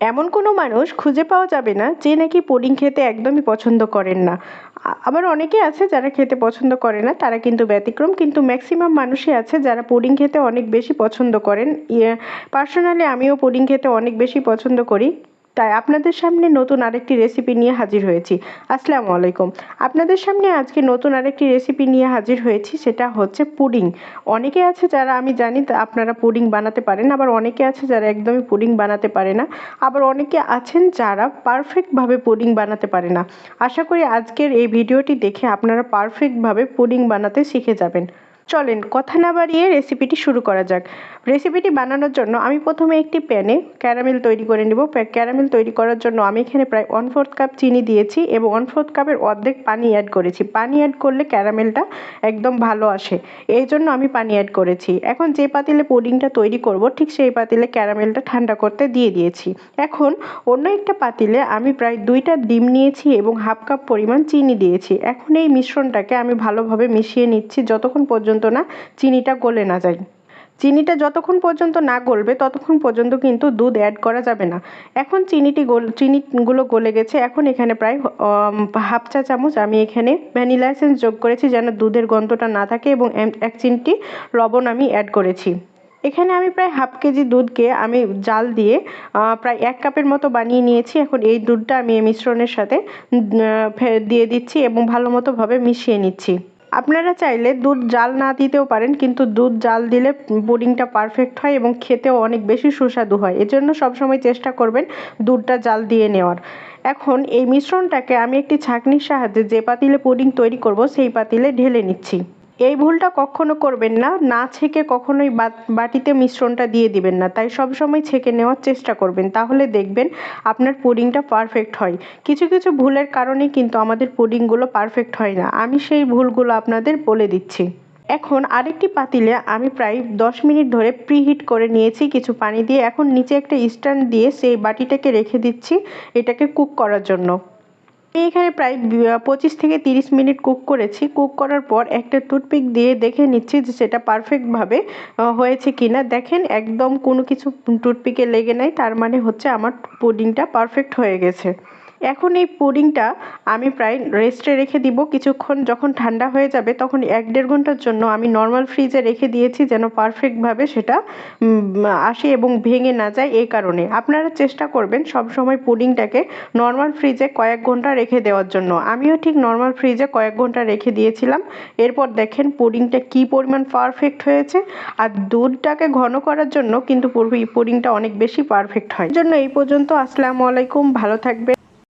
এমন কোনো মানুষ খুঁজে পাওয়া যাবে না যে নাকি পুডিং খেতে একদমই পছন্দ করেন না। আবার অনেকে আছে যারা খেতে পছন্দ করে না, তারা কিন্তু ব্যতিক্রম, কিন্তু ম্যাক্সিমাম মানুষই আছে যারা পুডিং খেতে অনেক বেশি পছন্দ করেন। ইয়ে পার্সোনালি আমিও পুডিং খেতে অনেক বেশি পছন্দ করি। তাই আপনাদের সামনে নতুন আরেকটি রেসিপি নিয়ে হাজির হয়েছি। আসসালামু আলাইকুম। আপনাদের সামনে আজকে নতুন আরেকটি রেসিপি নিয়ে হাজির হয়েছি, সেটা হচ্ছে পুডিং। অনেকে আছে যারা, আমি জানি আপনারা পুডিং বানাতে পারেন, আবার অনেকে আছে যারা একদমই পুডিং বানাতে পারে না। আবার অনেকে আছেন যারা পারফেক্টভাবে পুডিং বানাতে পারে না। আশা করি আজকের এই ভিডিওটি দেখে আপনারা পারফেক্টভাবে পুডিং বানাতে শিখে যাবেন। চলেন, কথা না বাড়িয়ে রেসিপিটি শুরু করা যাক। রেসিপিটি বানানোর জন্য আমি প্রথমে একটি প্যানে ক্যারামেল তৈরি করে নেব। ক্যারামেল তৈরি করার জন্য আমি এখানে প্রায় ওয়ান ফোর্থ কাপ চিনি দিয়েছি এবং ওয়ান ফোর্থ কাপের অর্ধেক পানি অ্যাড করেছি। পানি অ্যাড করলে ক্যারামেলটা একদম ভালো আসে। এই জন্য আমি পানি অ্যাড করেছি। এখন যে পাতিলে পুডিংটা তৈরি করব, ঠিক সেই পাতিলে ক্যারামেলটা ঠান্ডা করতে দিয়ে দিয়েছি। এখন অন্য একটা পাতিলে আমি প্রায় দুইটা ডিম নিয়েছি এবং হাফ কাপ পরিমাণ চিনি দিয়েছি। এখন এই মিশ্রণটাকে আমি ভালোভাবে মিশিয়ে নিচ্ছি। যতক্ষণ পর্যন্ত না, চিনিটা গলে না যায়। চিনিটা যতক্ষণ পর্যন্ত না গলবে, ততক্ষণ পর্যন্ত কিন্তু দুধ অ্যাড করা যাবে না। এখন চিনিটি গোল, চিনিগুলো গলে গেছে। এখন এখানে প্রায় হাফ চা চামচ আমি এখানে ভ্যানিলা এসেন্স যোগ করেছি যেন দুধের গন্ধটা না থাকে এবং এক চিমটি লবণ আমি অ্যাড করেছি। এখানে আমি প্রায় হাফ কেজি দুধকে আমি জাল দিয়ে প্রায় এক কাপের মতো বানিয়ে নিয়েছি। এখন এই দুধটা আমি এই মিশ্রণের সাথে দিয়ে দিচ্ছি এবং ভালো মতোভাবে মিশিয়ে নিচ্ছি। আপনারা চাইলে দুধ জাল না দিতেও পারেন, কিন্তু দুধ জাল দিলে পুডিংটা পারফেক্ট হয় এবং খেতেও অনেক বেশি সুস্বাদু হয়। এজন্য সবসময় চেষ্টা করবেন দুধটা জাল দিয়ে নেওয়ার। এখন এই মিশ্রণটাকে আমি একটি ছাঁকনির সাহায্যে যে পাতিলে পুডিং তৈরি করব, সেই পাতিলে ঢেলে নিচ্ছি। এই ভুলটা কখনো করবেন না না ছেঁকে কখনোই বাটিতে মিশ্রণটা দিয়ে দিবেন না। তাই সব সময় ছেঁকে নেওয়ার চেষ্টা করবেন। তাহলে দেখবেন আপনার পুডিংটা পারফেক্ট হয়। কিছু কিছু ভুলের কারণে কিন্তু আমাদের পুডিংগুলো পারফেক্ট হয় না। আমি সেই ভুলগুলো আপনাদের বলে দিচ্ছি। এখন আরেকটি পাতিলে আমি প্রায় দশ মিনিট ধরে প্রিহিট করে নিয়েছি কিছু পানি দিয়ে। এখন নিচে একটা স্ট্যান্ড দিয়ে সেই বাটিটাকে রেখে দিচ্ছি। এটাকে কুক করার জন্য। এখানে প্রায় পঁচিশ থেকে তিরিশ মিনিট কুক করেছি। কুক করার পর একটা টুথপিক দিয়ে দেখে নিচ্ছি যে সেটা পারফেক্টভাবে হয়েছে কি না দেখেন, একদম কোনো কিছু টুথপিকে লেগে নাই, তার মানে হচ্ছে আমার পুডিংটা পারফেক্ট হয়ে গেছে। এখন এই পুডিংটা আমি প্রায় রেস্টে রেখে দিব। কিছুক্ষণ যখন ঠান্ডা হয়ে যাবে তখন এক দেড় ঘণ্টার জন্য আমি নর্মাল ফ্রিজে রেখে দিয়েছি যেন পারফেক্টভাবে সেটা আসে এবং ভেঙে না যায় এই কারণে। আপনারা চেষ্টা করবেন সব সময় পুডিংটাকে নর্মাল ফ্রিজে কয়েক ঘণ্টা রেখে দেওয়ার জন্য। আমিও ঠিক নর্মাল ফ্রিজে কয়েক ঘণ্টা রেখে দিয়েছিলাম। এরপর দেখেন পুডিংটা কী পরিমাণ পারফেক্ট হয়েছে। আর দুধটাকে ঘন করার জন্য কিন্তু পুডিংটা অনেক বেশি পারফেক্ট হয়। জন্য এই পর্যন্ত। আসসালামু আলাইকুম। ভালো থাকবেন।